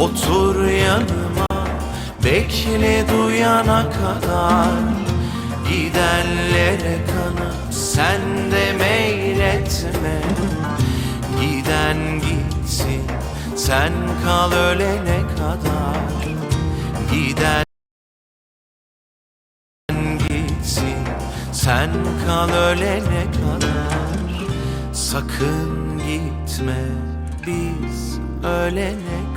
Otur yanıma Bekle duyana kadar. Gidenlere kanıp Sen de meyletme. Giden gitsin Sen kal ölene kadar. Giden gitsin Sen kal ölene kadar. Sakın gitme Biz ölene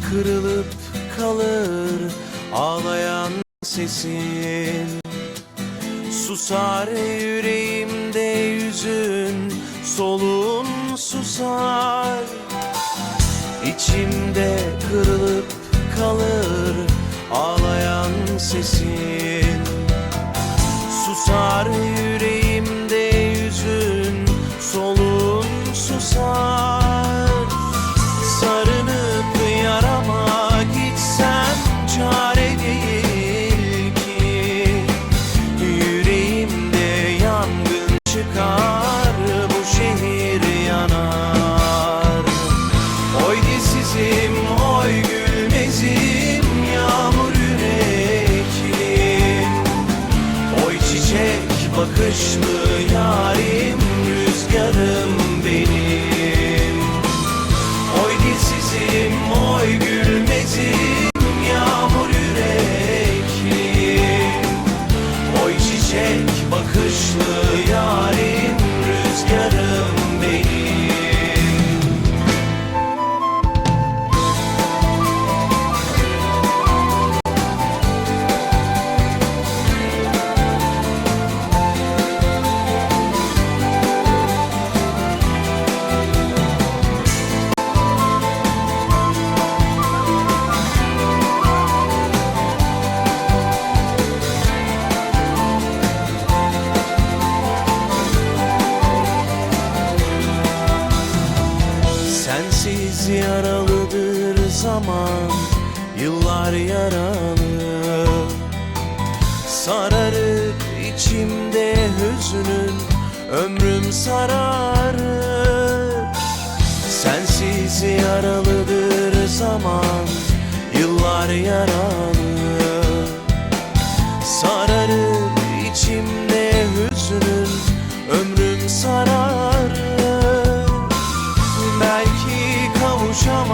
Kırılıp kalır ağlayan sesin. Susar yüreğimde yüzün soluğun susar. İçimde kırılıp kalır ağlayan sesin. Susar yüreğimde zaman Yıllar yaralı. Sararır içimde hüznün Ömrüm sararır. Sensiz yaralıdır zaman Yıllar yaralı. Sararır içimde hüznün Ömrüm sararır. Belki kavuşamam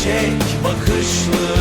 çiçek bakışlı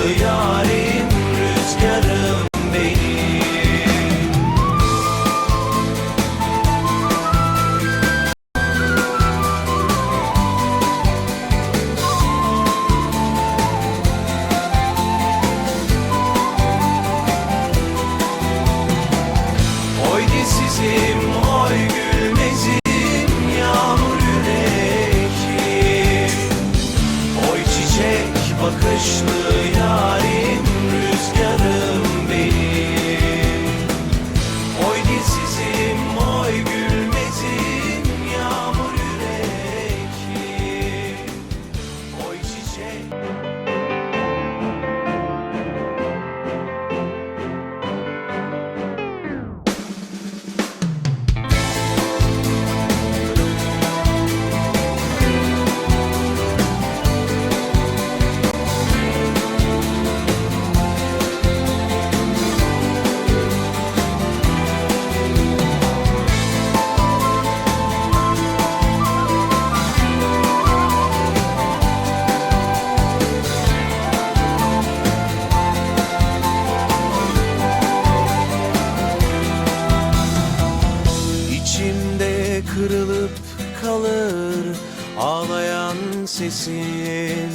sesin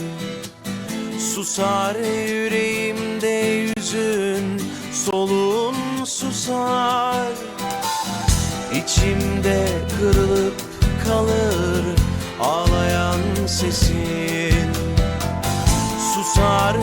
Susar yüreğimde yüzün Soluğun susar. İçimde kırılıp kalır Ağlayan sesin. Susar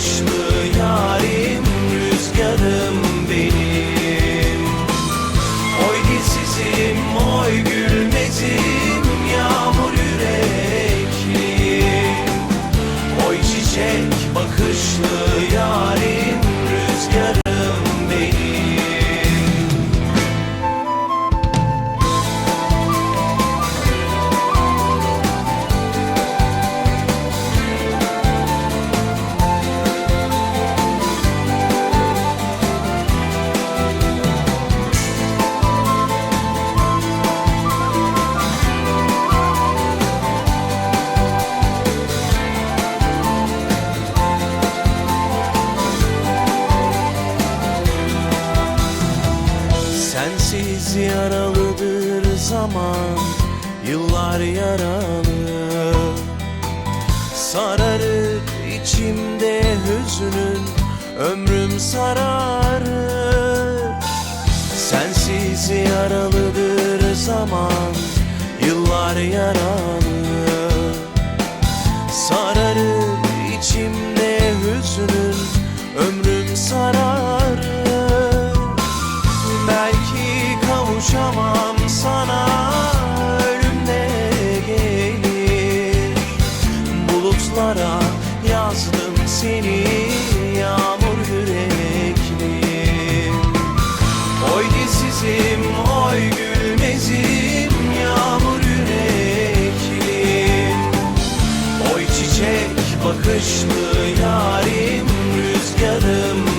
bakışlı yarim? Rüzgarım benim. Oy oy gülmezim yağmur yüreklim Oy çiçek bakışlı yaralıdır zaman Yıllar yaralı. Sararıp içimde hüznün Ömrüm sararır Sensiz yaralıdır zaman Yıllar yaralı yazdım seni Yağmur yüreklim Oy dilsizim, oy gülmezim Yağmur yüreklim Oy çiçek bakışlı yarim Rüzgarım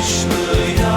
yaşlı yaşlı